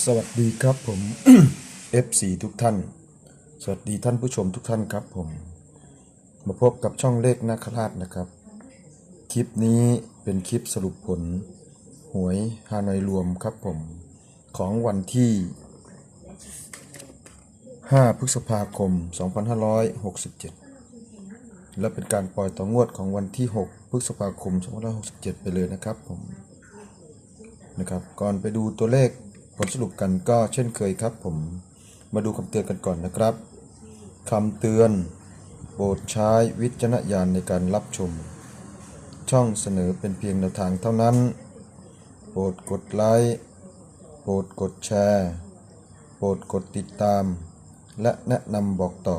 สวัสดีครับผม FC ทุกท่าน สวัสดีท่านผู้ชมทุกท่านครับผม มาพบกับช่องเลขนาคราชนะครับ คลิปนี้เป็นคลิปสรุปผล หวยฮานอยรวมครับผม ของวันที่ 5 พฤษภาคม 2567 และเป็นการปล่อยต่องวดของวันที่ 6 พฤษภาคม 2567 ไปเลยนะครับผมนะครับก่อนไปดูตัวเลข ผลสรุปกันก็เช่นเคยครับผมมาดูคำเตือนกันก่อนนะครับคำเตือน โปรดใช้วิจารณญาณในการรับชม ช่องเสนอเป็นเพียงแนวทางเท่านั้น โปรดกดไลค์โปรดกดแชร์ โปรดกดติดตาม และแนะนำบอกต่อ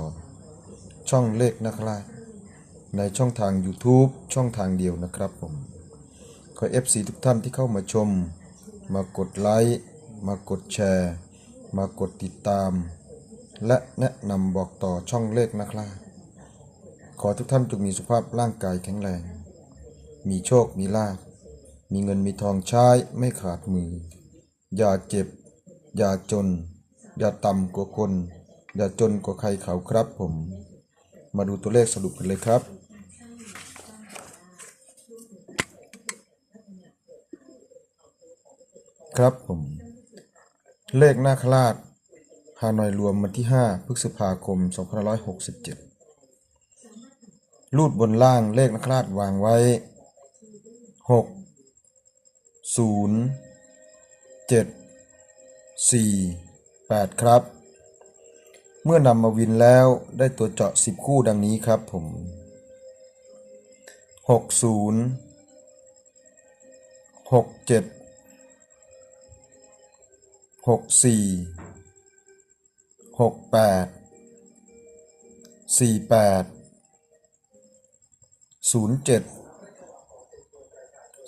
ช่องเลขนะครับในช่องทาง YouTube ช่องทางเดียวนะครับผมขอ FC ทุกท่านที่เข้ามาชม มากดไลค์ มากดแชร์ มากดติดตาม และแนะนำบอกต่อช่องเลขนะครับขอทุกท่านจงมีสุขภาพร่างกายแข็งแรง มีโชค มีลาภ มีเงินมีทองใช้ไม่ขาดมือ อย่าเจ็บ อย่าจน อย่าต่ำกว่าคน อย่าจนกว่าใครเขาครับผม มาดูตัวเลขสรุปกันเลยครับครับผม เลขหน้าคลาดฮานอยรวมวันที่ 5 พฤษภาคม 2567 รูดบนล่างเลขหน้าคลาดวางไว้ 6 0 7 4 8 ครับ เมื่อนำมาวินแล้วได้ตัวเจาะ 10 คู่ดังนี้ครับผม 60 67 หกสี่หกแปดสี่แปดศูนย์เจ็ด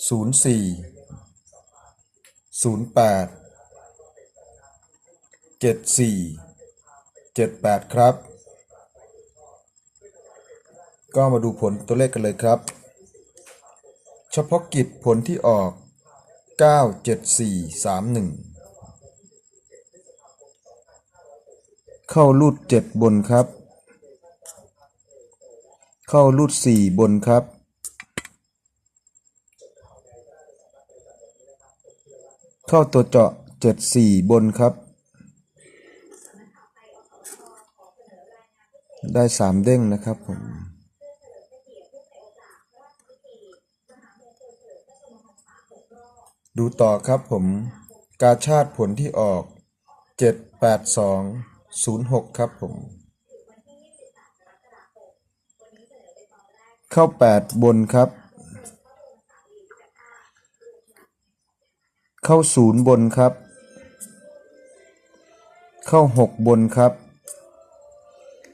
ศูนย์สี่ศูนย์แปดเจ็ดสี่เจ็ดแปดครับ ก็มาดูผลตัวเลขกันเลยครับ เฉพาะกิจผลที่ออก97431เข้ารูดเจ็ดบนครับ เข้ารูดสี่บนครับ เข้าตัวเจาะเจ็ดสี่บนครับ ได้สามเด้งนะครับผมดูต่อครับผม กาชาติผลที่ออก 06 ครับผม เข้า 8 บนครับ เข้า 0 บนครับ เข้า 6 บนครับ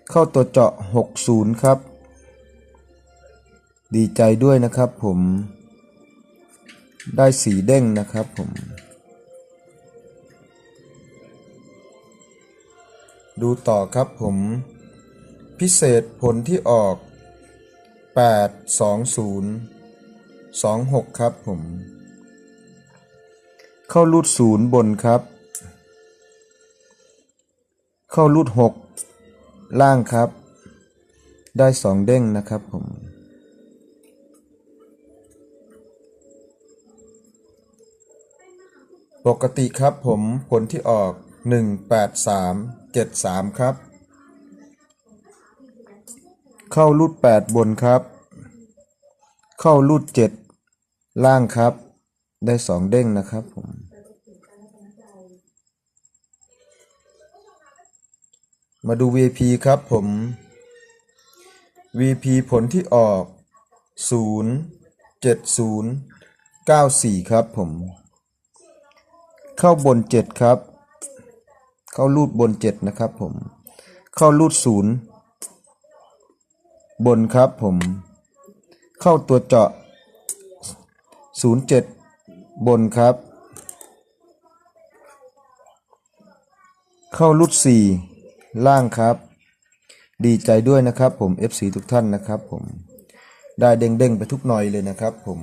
เข้าตัวเจาะ 60 ครับ ดีใจด้วยนะครับผมได้สีเด้งนะครับผม ดูต่อครับผม พิเศษผลที่ออก 8 2 0 2 6 ครับผม เข้ารูดศูนย์บนครับ เข้ารูด 6 ล่างครับ ได้สองเด้งนะครับผมปกติครับผมผลที่ออก 183 73 ครับ เข้ารูด8บนครับ เข้ารูด7ล่างครับ ได้สองเด้งนะครับผมมาดู VP ครับผม VP ผลที่ออก 0 70 94 ครับผม เข้าบนเจ็ดครับ เข้ารูดบนเจ็ดนะครับผม เข้ารูดศูนย์บนครับผม เข้าตัวเจาะศูนย์เจ็ดบนครับ เข้ารูดสี่ล่างครับ ดีใจด้วยนะครับผม FC ทุกท่านนะครับผม ได้เด้งๆไปทุกหน่อยเลยนะครับผม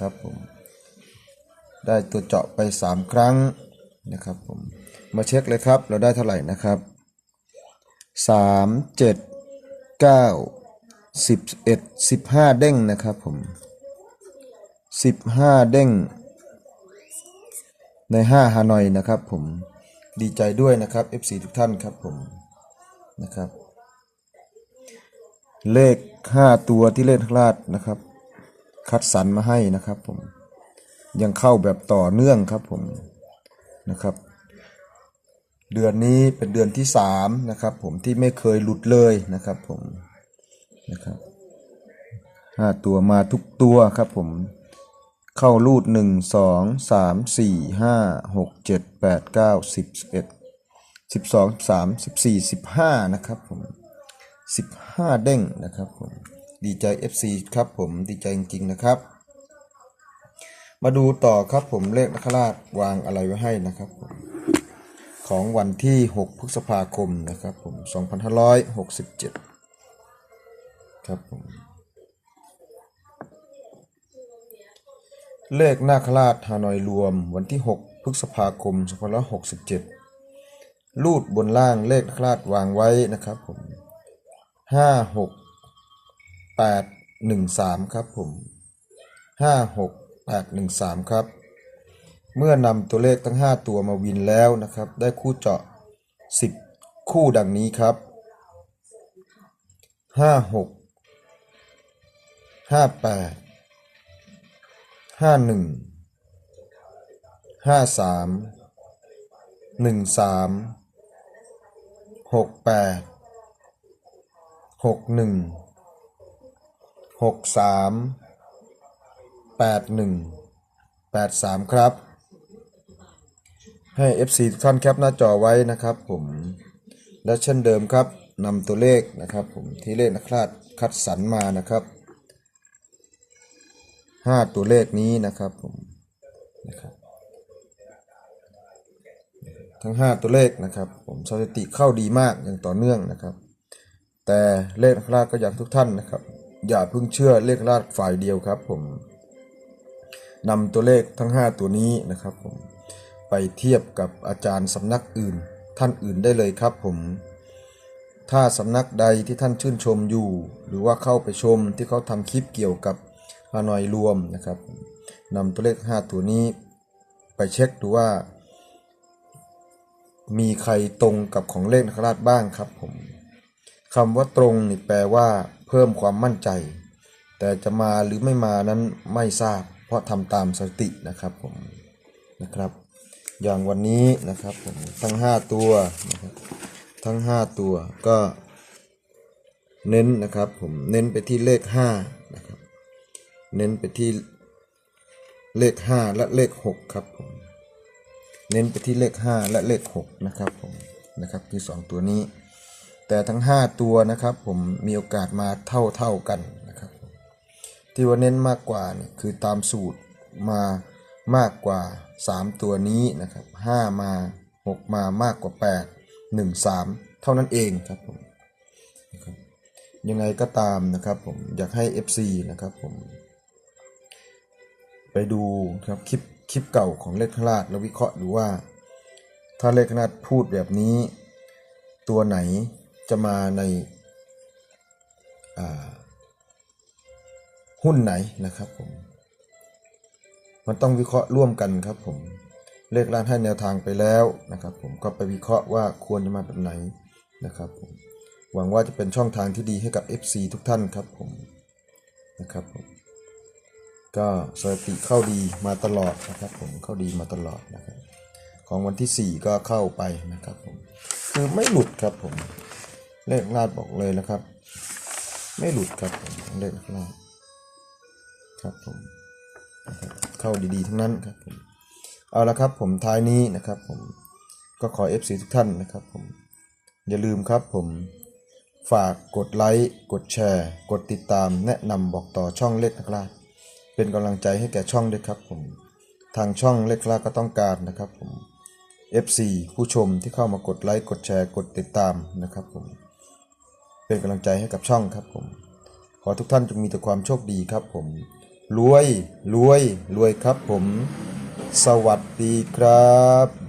ครับผม ได้ตัวเจาะไป 3 ครั้ง นะครับผมมาเช็คเลยครับเราได้เท่าไหร่นะครับสามเจ็ดเก้าสิบเอ็ดสิบห้าเด้งนะครับผมสิบห้าเด้ง ในห้าฮานอยนะครับผมดีใจด้วยนะครับ FC ทุกท่านครับผมนะครับ เลขห้าตัวที่เล่นพลาดนะครับ คัดสรรมาให้นะครับผมยังเข้าแบบต่อเนื่องครับผม นะครับ เดือนนี้เป็นเดือนที่สามนะครับ ผมที่ไม่เคยหลุดเลยนะครับผมนะครับห้าตัวมาทุกตัวครับผมเข้ารูดหนึ่งสองสามสี่ห้าหกเจ็ดแปดเก้าสิบสิบเอ็ดสิบสองสามสิบสี่สิบห้านะครับผมสิบห้าเด้งนะครับผมดีใจ FC ครับผมดีใจจริงๆนะครับ มาดูต่อครับผมเลขนักราชวางอะไรไว้ให้นะครับผมของวันที่ 6 พฤษภาคมนะครับผม 2567 ครับผมเลขนาคราชฮานอยรวมวันที่ 6 พฤษภาคม 2567 รูดบนล่างเลขนาคราชวางไว้นะครับผม 5 6 8 1 3 ครับผม 5 6 8 1 3 ครับ เมื่อนำตัวเลขทั้ง 5 ตัวมาวินแล้วนะครับ ได้คู่เจาะ 10 คู่ดังนี้ครับ 5 6 5 8ห้าหนึ่ งห้าสามหนึ่งสามหกแปดหนึ่งแปดสามครับ ให้ FC ทุกท่านแคปหน้าจอไว้นะครับผม และเช่นเดิมครับนำตัวเลขนะครับผมที่เลขนักคลาดคัดสรรมานะครับห้าตัวเลขนี้นะครับผมนะครับทั้งห้าตัวเลขนะครับผมสถิติเข้าดีมากอย่างต่อเนื่องนะครับ แต่เลขนักล่าก็อยากทุกท่านนะครับ อย่าเพิ่งเชื่อเลขลาดฝ่ายเดียวครับผม นำตัวเลขทั้ง 5 ตัวนี้นะครับผมไปเทียบกับอาจารย์สำนักอื่น ท่านอื่นได้เลยครับผม ถ้าสำนักใดที่ท่านชื่นชมอยู่ หรือว่าเข้าไปชมที่เขาทำคลิปเกี่ยวกับฮานอยรวมนะครับนำตัวเลข 5 ตัวนี้ ไปเช็คดูว่า มีใครตรงกับของเลขนคราชบ้างครับผมคำว่าตรงนี่แปลว่า เพิ่มความมั่นใจ แต่จะมาหรือไม่มานั้นไม่ทราบ เพราะทำตามสตินะครับผมนะครับ อย่างวันนี้นะครับผมทั้ง 5 ตัวนะครับทั้ง 5 ตัวก็เน้นนะครับผมเน้นไปที่เลข5นะครับเน้นไปที่เลข 5 และเลข 6 ครับผมเน้นไปที่เลข 5 และเลข 6 นะครับผมนะครับคือ 2 ตัวนี้ แต่ทั้ง 5 ตัวนะครับผมมีโอกาสมาเท่าเท่ากัน ที่ว่าเน้นมากกว่านี่คือตามสูตรมามากกว่า 3 ตัวนี้นะครับ5มา 6 มามากกว่า 8 1 3 เท่านั้นเองครับผมบยังไงก็ตามนะครับผมอยากให้ FC นะครับผมไปดูครับคลิปคลิปเก่าของเลขคลาดแล้ววิเคราะห์ดูว่า ถ้าเลขคลาดพูดแบบนี้ ตัวไหนจะมาในอ่า หุ้นไหนนะครับผม มันต้องวิเคราะห์ร่วมกันครับผม เลขร้านให้แนวทางไปแล้วนะครับ ผมก็ไปวิเคราะห์ว่าควรจะมาแบบไหนนะครับผมหวังว่าจะเป็นช่องทางที่ดีให้กับ FC ทุกท่านครับผมนะครับผมก็สถิติเข้าดีมาตลอดนะครับ ผมเข้าดีมาตลอดนะครับ ของวันที่ 4 ก็เข้าไปนะครับผมคือไม่หลุดครับผมเลขลาดบอกเลยนะครับ ไม่หลุดครับผมเลขลาด ครับผมเข้าดีๆทั้งนั้นครับผมเอาละครับผมท้ายนี้นะครับผมก็ขอ FC ทุกท่านนะครับผมอย่าลืมครับผมฝากกดไลค์กดแชร์ กดติดตามแนะนำบอกต่อช่องเลขนักล่าเป็นกำลังใจให้แก่ช่องด้วยครับผมทางช่องเล็กลาก็ต้องการนะครับผม FC ผู้ชมที่เข้ามากดไลค์กดแชร์ กดติดตามนะครับผมเป็นกำลังใจให้กับช่องครับผมขอทุกท่านจงมีแต่ความโชคดีครับผม รวยรวยรวยครับผม สวัสดีครับ